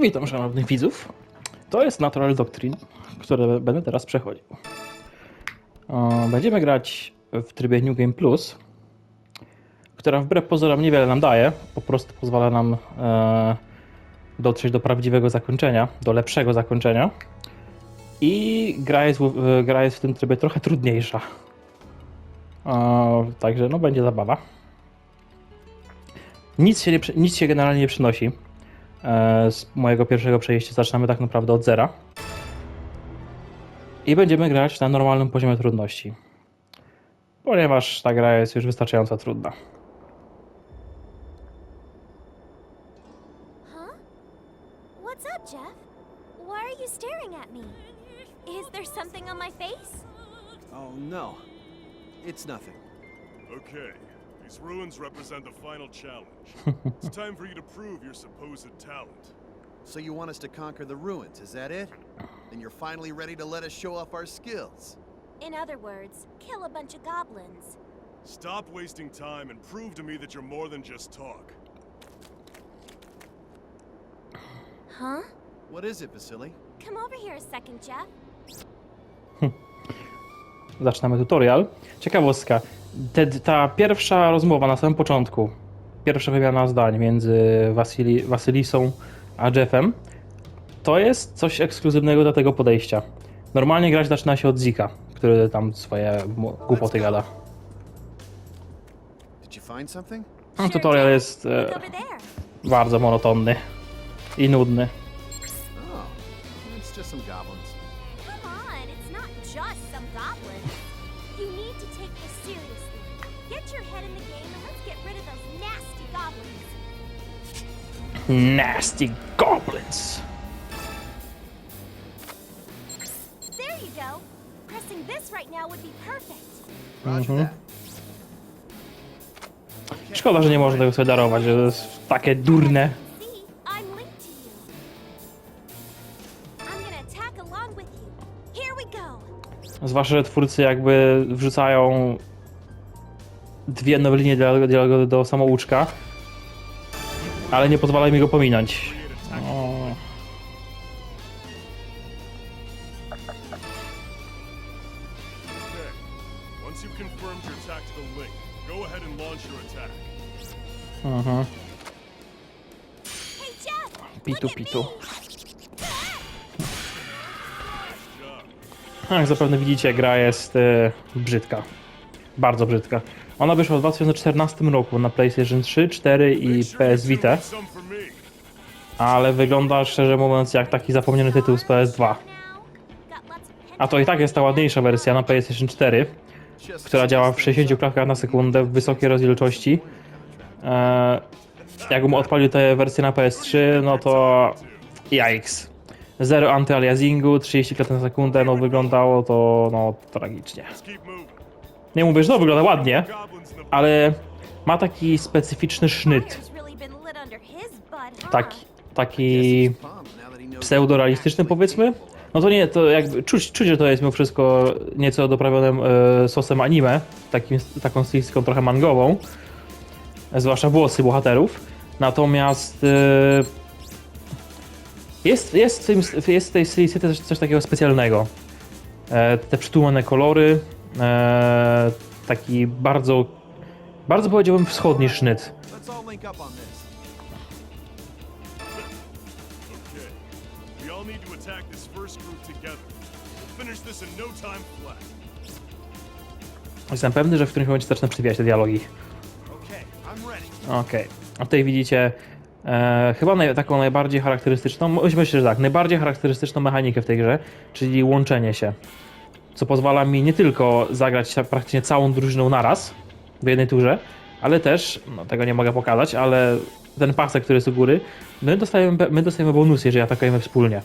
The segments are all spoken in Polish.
Witam szanownych widzów. To jest Natural Doctrine, które będę teraz przechodził. Będziemy grać w trybie New Game Plus, która wbrew pozorom niewiele nam daje. Po prostu pozwala nam e, dotrzeć do prawdziwego zakończenia, do lepszego zakończenia. I gra jest, gra jest w tym trybie trochę trudniejsza. Także no będzie zabawa. Nic się, nie, nic się generalnie nie przynosi. E, z mojego pierwszego przejścia zaczynamy tak naprawdę od zera. I będziemy grać na normalnym poziomie trudności. Ponieważ ta gra jest już wystarczająco trudna. Huh? What's up, Jeff? Why are you staring at me? Is there something on my face? Oh no. It's nothing. Okay, these ruins represent the final challenge. it's time for you to prove your supposed talent. So you want us to conquer the ruins, is that it? Then you're finally ready to let us show off our skills. In other words, kill a bunch of goblins. Stop wasting time and prove to me that you're more than just talk. Huh? What is it, Vasily? Come over here a second, Jeff. Zaczynamy tutorial. Ciekawostka. Te, ta pierwsza rozmowa na samym początku, pierwsza wymiana zdań między Wasili, Wasylisą a Jeffem, to jest coś ekskluzywnego dla tego podejścia. Normalnie grać zaczyna się od Zika, który tam swoje głupoty gada. No, tutorial jest e, bardzo monotonny i nudny. Nasty goblins. There you go. Pressing this right now would be perfect. Mhm. Szkoda, że nie można tego sobie darować, że to jest takie durne. See, I'm linked to you. I'm gonna attack along with you. Here we go. Zwłaszcza, że twórcy jakby wrzucają dwie nowe linie dialogu dialogu do samouczka, ale nie pozwalają mi go pominąć. O, mhm. Pitu, pitu. Jak zapewne widzicie, gra jest e, brzydka. Bardzo brzydka. Ona wyszła w 2014 roku na PlayStation 3, 4 i PS Vita, ale wygląda szczerze mówiąc jak taki zapomniany tytuł z PS2. Now, got lots of A to i tak jest ta ładniejsza wersja na PlayStation 4. Just która działa w 60 klatkach na sekundę w wysokiej rozdzielczości. E, jakbym odpalił tę wersję na PS3, no to yikes. Zero anty-aliasingu, 30 klatek na sekundę, no wyglądało to no tragicznie. Nie mówię, że to wygląda ładnie, ale ma taki specyficzny sznyt. Taki, taki pseudorealistyczny powiedzmy. No to nie, to jakby czuć, czuć że to jest mimo wszystko nieco doprawionym e, sosem anime, takim, taką stylistyką trochę mangową, zwłaszcza włosy bohaterów. Natomiast e, jest, jest, w tym, jest w tej stylistyce coś, coś takiego specjalnego. E, te przytłumione kolory, taki bardzo, bardzo powiedziałbym wschodni sznyt. Okay. No. Jestem pewny, że w którymś momencie zacznę przywijać te dialogi. Okay. Okej, a tutaj widzicie e, chyba naj, taką najbardziej charakterystyczną, my- myślę, że tak, najbardziej charakterystyczną mechanikę w tej grze, czyli łączenie się. Co pozwala mi nie tylko zagrać praktycznie całą drużyną naraz w jednej turze, ale też, no tego nie mogę pokazać, ale ten pasek, który jest u góry, my dostajemy, my dostajemy bonusy, jeżeli atakujemy wspólnie.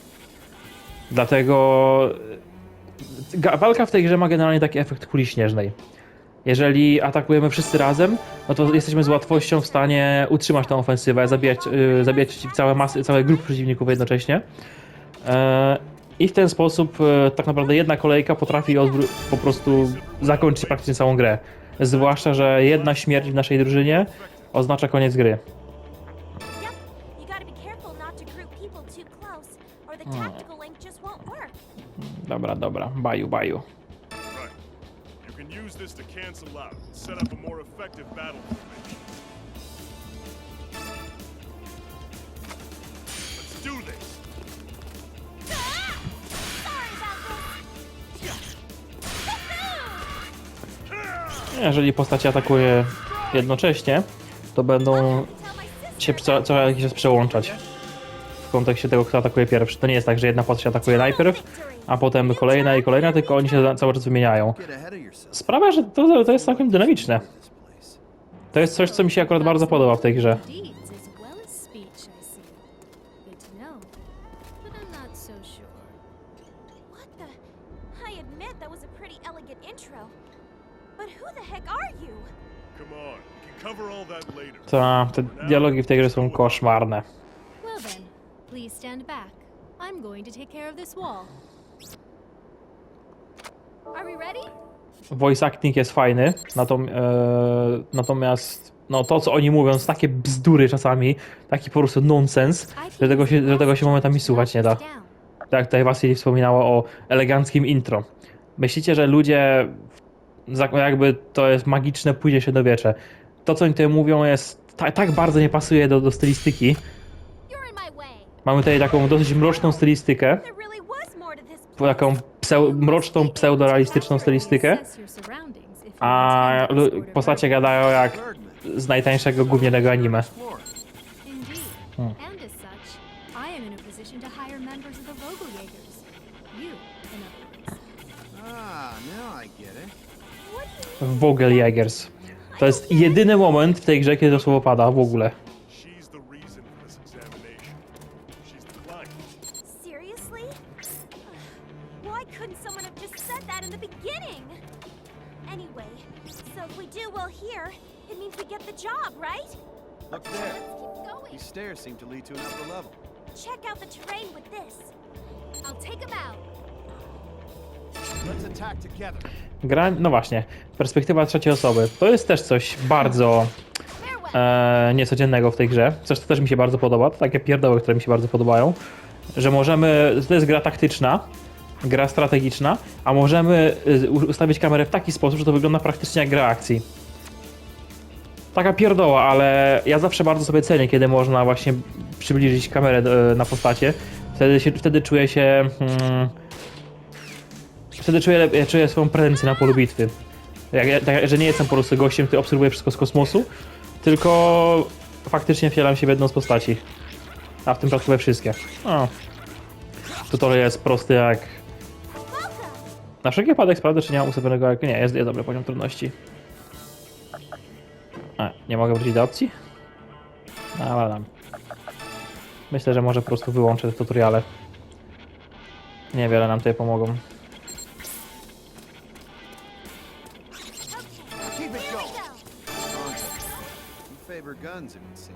Dlatego e, walka w tej grze ma generalnie taki efekt kuli śnieżnej. Jeżeli atakujemy wszyscy razem, no to jesteśmy z łatwością w stanie utrzymać tę ofensywę, zabijać, yy, zabijać całe masy, całe grupy przeciwników jednocześnie. E, I w ten sposób e, tak naprawdę jedna kolejka potrafi po prostu zakończyć praktycznie całą grę. Zwłaszcza, że jedna śmierć w naszej drużynie oznacza koniec gry. Work. Dobra, dobra. Baju, baju. Right. You can use this to cancel out set up a more effective battle Jeżeli postacie atakuje jednocześnie, to będą się co, co jakiś czas przełączać. W kontekście tego, kto atakuje pierwszy. To nie jest tak, że jedna postać atakuje najpierw, a potem kolejna i kolejna, tylko oni się cały czas wymieniają. Sprawia, że to, to jest całkiem dynamiczne. To jest coś, co mi się akurat bardzo podoba w tej grze. Ta, te dialogi w tej grze są koszmarne. Well then, please stand back. I'm going to take care of this wall. Are we ready? Voice acting jest fajny, natom, e, natomiast no, to, co oni mówią, to takie bzdury czasami, taki po prostu nonsens, że tego się, że tego się momentami słuchać nie da. down. Tak, tutaj Wasili wspominała o eleganckim intro. Myślicie, że ludzie, jakby to jest magiczne pójdzie się do wiecze. To, co oni tutaj mówią, jest ta, tak bardzo nie pasuje do, do stylistyki. Mamy tutaj taką dosyć mroczną stylistykę, taką pseu, mroczną, pseudorealistyczną stylistykę, a postacie gadają jak z najtańszego gównianego anime. Hmm. Vogeljägers. To jest jedyny moment w tej grze, kiedy to słowo pada w ogóle. She's the reason for this examination. She's the client. Seriously? Why couldn't someone have just said that in the beginning? Anyway, so if we do well here, it means we get the job, right? Look there. Keep going. These stairs seem to lead to an upper level. Check out the terrain with this. I'll take them out. Let's attack together. Gra, no właśnie, perspektywa trzeciej osoby. To jest też coś bardzo e, niecodziennego w tej grze. Coś, co też mi się bardzo podoba. To takie pierdoły, które mi się bardzo podobają. Że możemy, to jest gra taktyczna, gra strategiczna, a możemy y, ustawić kamerę w taki sposób, że to wygląda praktycznie jak gra akcji. Taka pierdoła, ale ja zawsze bardzo sobie cenię, kiedy można właśnie przybliżyć kamerę e, na postacie. Wtedy, się, wtedy czuję się... Mm, wtedy czuję, lep- czuję swoją prezencję na polu bitwy. Jak, ja- tak, że nie jestem po prostu gościem, który obserwuje wszystko z kosmosu, tylko faktycznie wcielam się w jedną z postaci. A w tym we wszystkie. O. Tutorial jest prosty jak... Na wszelki wypadek sprawdzę, czy nie mam ustawionego jak... Nie, jest, jest dobry poziom trudności. A, nie mogę wrócić do opcji? No, ale dam. Myślę, że może po prostu wyłączę te tutoriale. Niewiele nam tutaj pomogą. Guns, it would seem.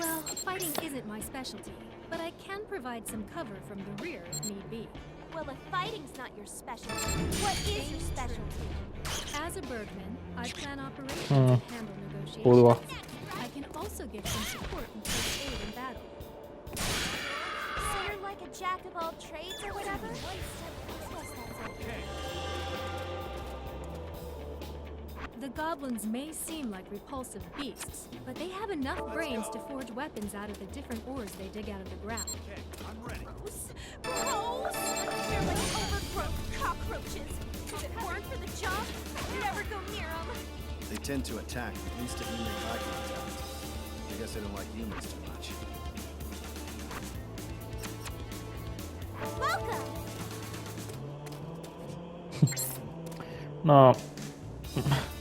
Well, fighting isn't my specialty, but I can provide some cover from the rear if need be. Well, if fighting's not your specialty, what is your specialty? As a Bergman, I plan operations Hmm. and handle negotiations. Pudło. I can also give some support and take aid in battle. So you're like a jack of all trades or whatever? Okay. The goblins may seem like repulsive beasts, but they have enough brains to forge weapons out of the different ores they dig out of the ground. Okay, I'm ready. Gross! Gross! They're like overgrown cockroaches. If it weren't for the job, I'd never go near them. They tend to attack the instant you make eye contact. I guess they don't like humans too much. Welcome! No.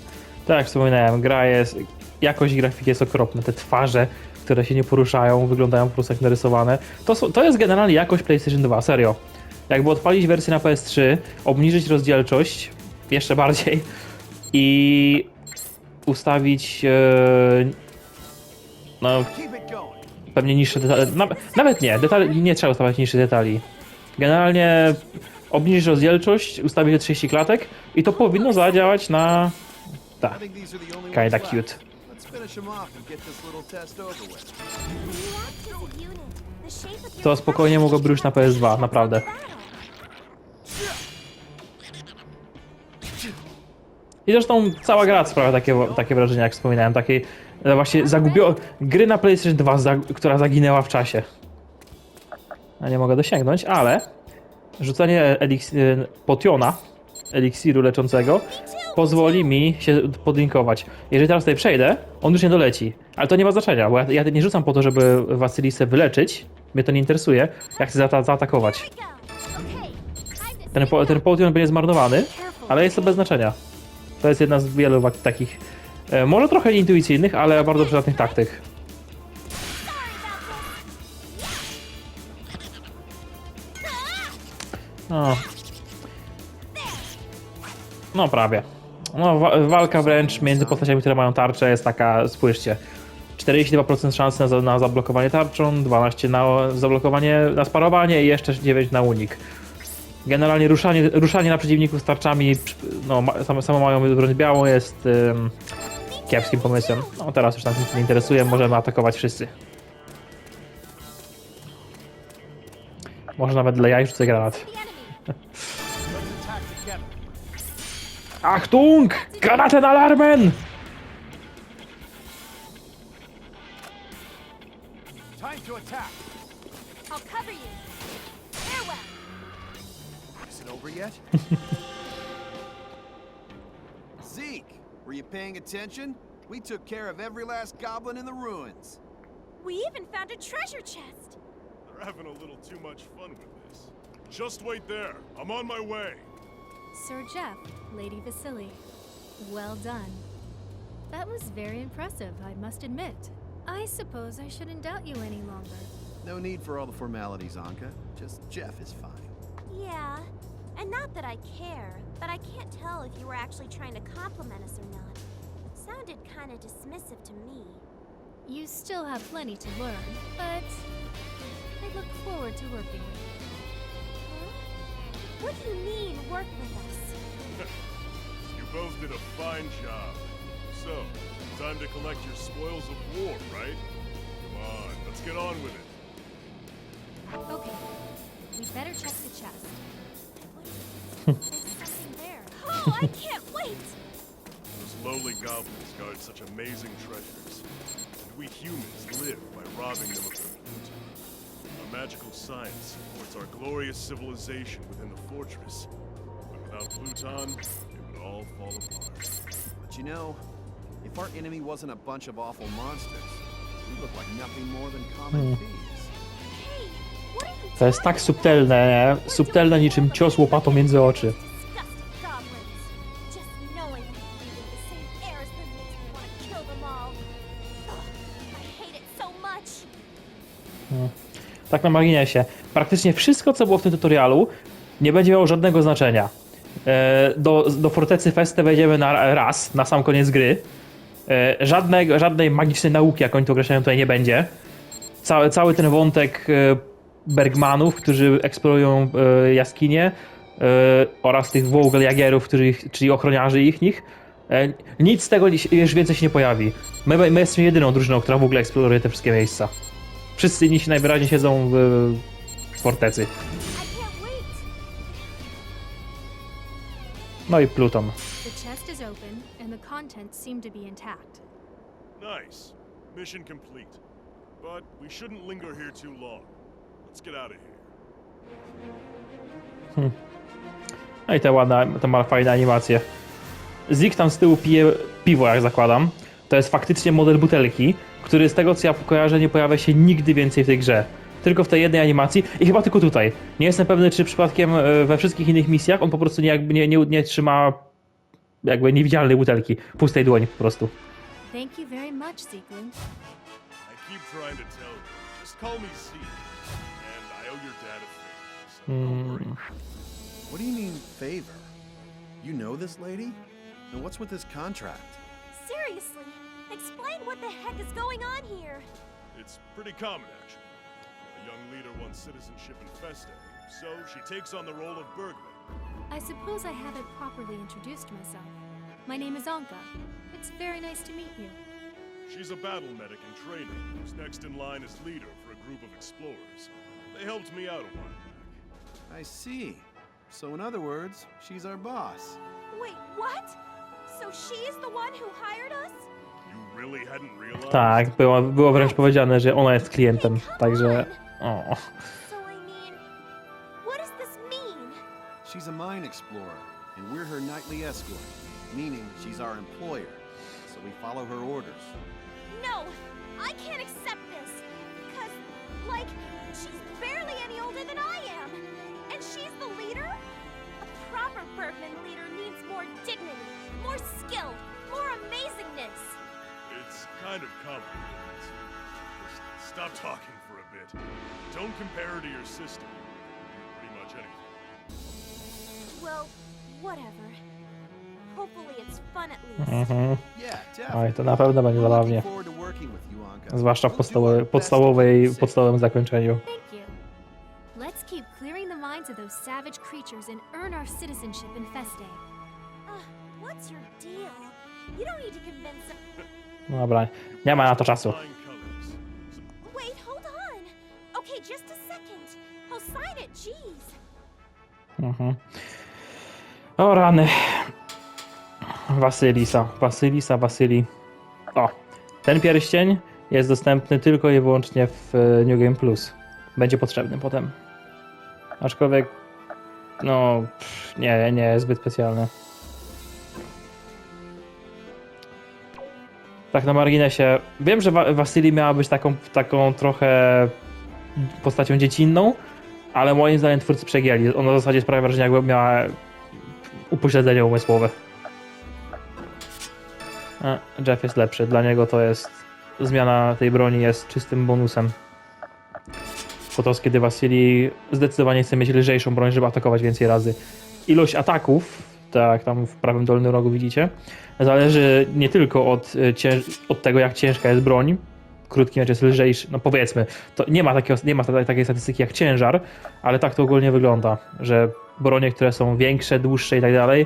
Tak jak wspominałem, gra jest. Jakość grafiki jest okropna. Te twarze, które się nie poruszają, wyglądają po prostu jak narysowane. To, są, to jest generalnie jakość PlayStation 2, serio. Jakby odpalić wersję na PS3, obniżyć rozdzielczość jeszcze bardziej i ustawić. E, no, pewnie niższe detale. Na, nawet nie, detali, nie trzeba ustawiać niższych detali. Generalnie obniżyć rozdzielczość, ustawić te 30 klatek i to powinno zadziałać na. Only kinda cute. To spokojnie mogłoby już na PS2, naprawdę. I zresztą cała gra sprawia takie, takie wrażenie, jak wspominałem, takiej właśnie zagubio... gry na PlayStation 2, za... która zaginęła w czasie. A nie mogę dosięgnąć, ale rzucenie eliks... potiona, eliksiru leczącego, pozwoli mi się podlinkować. Jeżeli teraz tutaj przejdę, on już nie doleci. Ale to nie ma znaczenia, bo ja, ja nie rzucam po to, żeby Wasylisę wyleczyć. Mnie to nie interesuje. Ja chcę zaata zaatakować. Ten, po, ten potion będzie zmarnowany, ale jest to bez znaczenia. To jest jedna z wielu takich, e, może trochę intuicyjnych, ale bardzo przydatnych taktyk. No. No prawie. No, wa walka wręcz między postaciami, które mają tarczę jest taka, spójrzcie. 42% szansy na, na zablokowanie tarczą, 12 na zablokowanie, na sparowanie i jeszcze 9 na unik. Generalnie ruszanie, ruszanie na przeciwników z tarczami, no same, same mają broń białą, jest ym, kiepskim pomysłem. No teraz już nas nic nie interesuje, możemy atakować wszyscy. Może nawet dla jaj rzucę granat. Achtung! Granaten Alarmen! Time to attack. I'll cover you. Farewell. Is it over yet? Zeke, were you paying attention? We took care of every last goblin in the ruins. We even found a treasure chest. They're having a little too much fun with this. Just wait there. I'm on my way. Sir Jeff, Lady Vasily. Well done. That was very impressive, I must admit. I suppose I shouldn't doubt you any longer. No need for all the formalities, Anka. Just Jeff is fine. Yeah, and not that I care, but I can't tell if you were actually trying to compliment us or not. Sounded kind of dismissive to me. You still have plenty to learn, but I look forward to working with you. Huh? What do you mean, work with us? You both did a fine job. So, time to collect your spoils of war, right? Come on, let's get on with it. Okay, we better check the chest. There's something there. Oh, I can't wait! Those lowly goblins guard such amazing treasures. And we humans live by robbing them of their loot. Our magical science supports our glorious civilization within the fortress. But without Pluton, it would all fall apart. But you know, if our enemy wasn't a bunch of awful monsters, we look like nothing more than common thieves. Are you To jest tak subtelne, nie? subtelne niczym cios łopatą między oczy. much. Tak na marginesie. Praktycznie wszystko, co było w tym tutorialu, nie będzie miało żadnego znaczenia. E, Do, do fortecy Feste wejdziemy na raz, na sam koniec gry. E, Żadnego, żadnej magicznej nauki, jak oni to określają, tutaj nie będzie. Cały, cały ten wątek e, Bergmanów, którzy eksplorują jaskinie oraz tych Wogeljagerów, którzy, czyli ochroniarzy ich nich. Nic z tego już więcej się nie pojawi. My, my jesteśmy jedyną drużyną, która w ogóle eksploruje te wszystkie miejsca. Wszyscy inni się najwyraźniej siedzą w fortecy. No i Pluton. The chest is open, and the contents seem to be intact. Nice. Mission complete. But we shouldn't linger here too long. Let's get out of here. No i te ładne, te ma fajne animacje. Zik tam z tyłu pije piwo, jak zakładam. To jest faktycznie model butelki, który z tego co ja kojarzę nie pojawia się nigdy więcej w tej grze. Tylko w tej jednej animacji i chyba tylko tutaj. Nie jestem pewny, czy przypadkiem e, we wszystkich innych misjach on po prostu nie, jakby nie, nie, nie trzyma jakby niewidzialnej butelki, pustej dłoni po prostu. Thank you very much, Zeeklin. I keep trying to tell you. Just call me Zeke. And I owe your dad a favor, so don't worry. What do you mean, favor? You know this lady? And what's with this contract? Seriously, explain what the heck is going on here. It's pretty common, actually. A young leader wants citizenship in Feste, so she takes on the role of Bergman. I suppose I haven't properly introduced myself. My name is Anka. It's very nice to meet you. She's a battle medic in training, who's next in line as leader for a group of explorers. They helped me out a while back. I see. So, in other words, she's our boss. Wait, what? So she's the one who hired us? You really hadn't realized? Tak, było, było wręcz powiedziane, że ona jest klientem, także... O. So I mean, what does this mean? She's a mine explorer, and we're her nightly escort, meaning she's our employer. So we follow her orders. No, I can't accept this. Cause, like, she's barely any older than I am. And she's the leader? A proper Bergman leader needs more dignity, more skill, more amazingness. It's kind of complicated. Just stop talking for a bit. Don't compare her to your sister. Pretty much anything. Well, whatever. Hopefully it's fun at least. Mhm. Yeah, Oj, definitely. to na pewno będzie zabawnie. forward to working with you, Anka. Zwłaszcza w podstawowej, podstawowym zakończeniu. Thank you. Let's keep clearing the minds of those savage creatures and earn our citizenship in Feste. Uh, what's your deal? You don't need to convince them. No Dobra, nie ma na to czasu. Flying Just a second. I'll sign it, jeez. Mhm. O rany. Wasylisa, Wasylisa, Wasyli. O, ten pierścień jest dostępny tylko i wyłącznie w e, New Game Plus. Będzie potrzebny potem. Aczkolwiek, no, pff, nie, nie jest zbyt specjalny. Tak na marginesie, wiem, że Wa- Wasyli miała być taką, taką trochę postacią dziecinną, ale moim zdaniem twórcy przegięli. Ona w zasadzie sprawia wrażenie, jakby miała upośledzenie umysłowe. A, Jeff jest lepszy. Dla niego to jest. Zmiana tej broni jest czystym bonusem. Podczas kiedy Wasili zdecydowanie chce mieć lżejszą broń, żeby atakować więcej razy. Ilość ataków, tak tam w prawym dolnym rogu widzicie, zależy nie tylko od, cięż- od tego, jak ciężka jest broń. Krótki miecz jest lżejszy, no powiedzmy, to nie ma, takiego, nie ma ta- takiej statystyki jak ciężar, ale tak to ogólnie wygląda, że bronie, które są większe, dłuższe i tak dalej,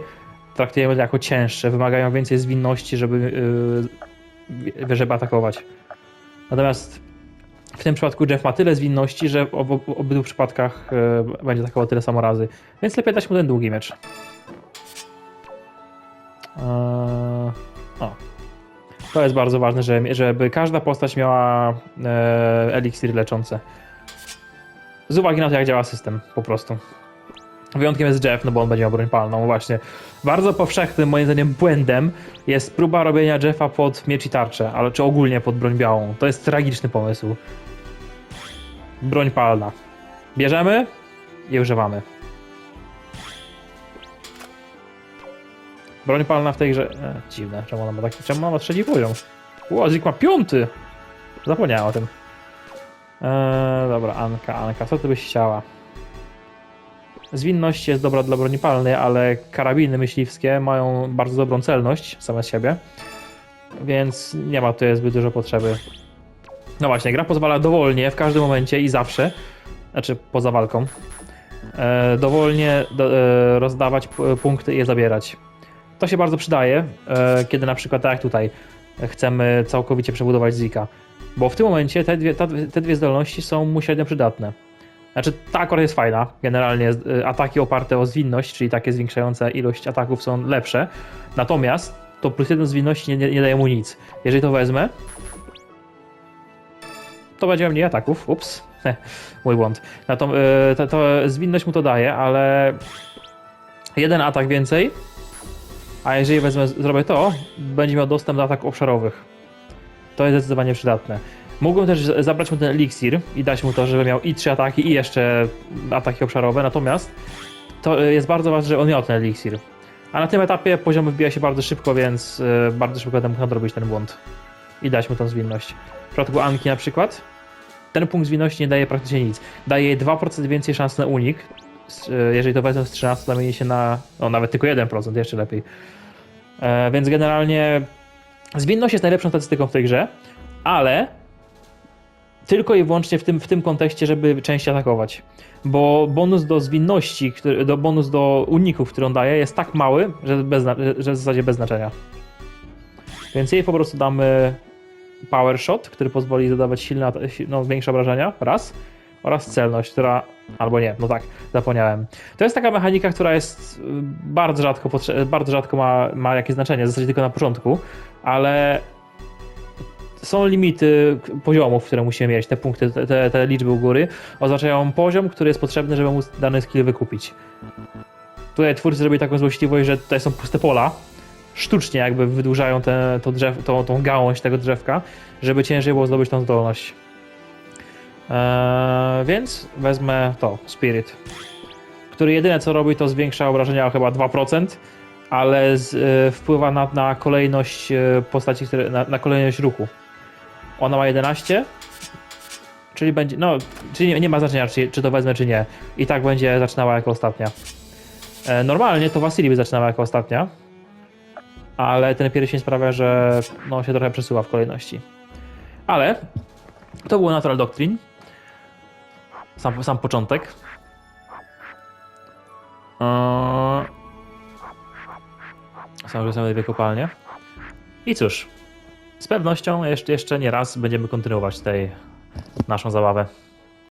traktujemy jako cięższe, wymagają więcej zwinności, żeby, yy, żeby atakować. Natomiast w tym przypadku Jeff ma tyle zwinności, że w obydwu przypadkach yy, będzie atakował tyle samo razy, więc lepiej dać mu ten długi miecz. Eee, o. To jest bardzo ważne, żeby, żeby każda postać miała e, eliksiry leczące. Z uwagi na to, jak działa system, po prostu. Wyjątkiem jest Jeff, no bo on będzie miał broń palną, właśnie. Bardzo powszechnym, moim zdaniem, błędem jest próba robienia Jeffa pod miecz i tarczę, ale czy ogólnie pod broń białą. To jest tragiczny pomysł. Broń palna. Bierzemy i używamy. Broń palna w tej grze... E, dziwne, czemu ona ma taki... Czemu ona ma trzeci poziom? Łozik ma piąty! Zapomniałem o tym. Eee, dobra, Anka, Anka, co ty byś chciała? Zwinność jest dobra dla broni palnej, ale karabiny myśliwskie mają bardzo dobrą celność same z siebie, więc nie ma tutaj zbyt dużo potrzeby. No właśnie, gra pozwala dowolnie, w każdym momencie i zawsze, znaczy poza walką, e, dowolnie do, e, rozdawać punkty i je zabierać. To się bardzo przydaje, e, kiedy na przykład tak jak tutaj chcemy całkowicie przebudować Zika, bo w tym momencie te dwie, te dwie zdolności są mu średnio przydatne. Znaczy, ta akurat jest fajna. Generalnie y, ataki oparte o zwinność, czyli takie zwiększające ilość ataków są lepsze. Natomiast to plus jeden zwinności nie, nie, daje mu nic. Jeżeli to wezmę, to będzie mniej ataków. Ups, mój błąd. To, y, to, to zwinność mu to daje, ale jeden atak więcej. A jeżeli wezmę, zrobię to, będzie miał dostęp do ataków obszarowych. To jest zdecydowanie przydatne. Mógłbym też zabrać mu ten eliksir i dać mu to, żeby miał i trzy ataki, i jeszcze ataki obszarowe, natomiast to jest bardzo ważne, że on miał ten eliksir. A na tym etapie poziom wybija się bardzo szybko, więc y, bardzo szybko będę mógł nadrobić ten błąd i dać mu tą zwinność. W przypadku Anki na przykład, ten punkt zwinności nie daje praktycznie nic. Daje jej 2% więcej szans na unik. Y, Jeżeli to wezmę z 13, to zamieni się na no, nawet tylko 1%, jeszcze lepiej. E, więc generalnie zwinność jest najlepszą statystyką w tej grze, ale tylko i wyłącznie w tym, w tym kontekście, żeby częściej atakować. Bo bonus do zwinności, który, do, bonus do uników, który on daje, jest tak mały, że, bez, że w zasadzie bez znaczenia. Więc jej po prostu damy Power Shot, który pozwoli zadawać silne, no, większe obrażenia, raz, oraz celność, która, albo nie, no tak, zapomniałem. To jest taka mechanika, która jest y, bardzo rzadko, bardzo rzadko ma, ma jakieś znaczenie, w zasadzie tylko na początku, ale są limity poziomów, które musimy mieć, te punkty, te- te, liczby u góry oznaczają poziom, który jest potrzebny, żeby móc dany skill wykupić. Tutaj twórcy zrobili taką złośliwość, że tutaj są puste pola, sztucznie jakby wydłużają te, to drzew, tą, tą gałąź tego drzewka, żeby ciężej było zdobyć tą zdolność. Eee, więc wezmę to, Spirit, który jedyne co robi to zwiększa obrażenia o chyba 2%, ale z, e, wpływa na, na kolejność e, postaci, które, na, na kolejność ruchu. Ona ma 11, czyli będzie, no, czyli nie, nie ma znaczenia, czy, czy to wezmę, czy nie. I tak będzie zaczynała jako ostatnia. E, Normalnie to Wasili by zaczynała jako ostatnia, ale ten pierścień sprawia, że no, się trochę przesuwa w kolejności. Ale to było Natural Doctrine. Sam, sam początek. Eee... Są już dwie kopalnie. I cóż, z pewnością jeszcze, jeszcze nie raz będziemy kontynuować tej naszą zabawę.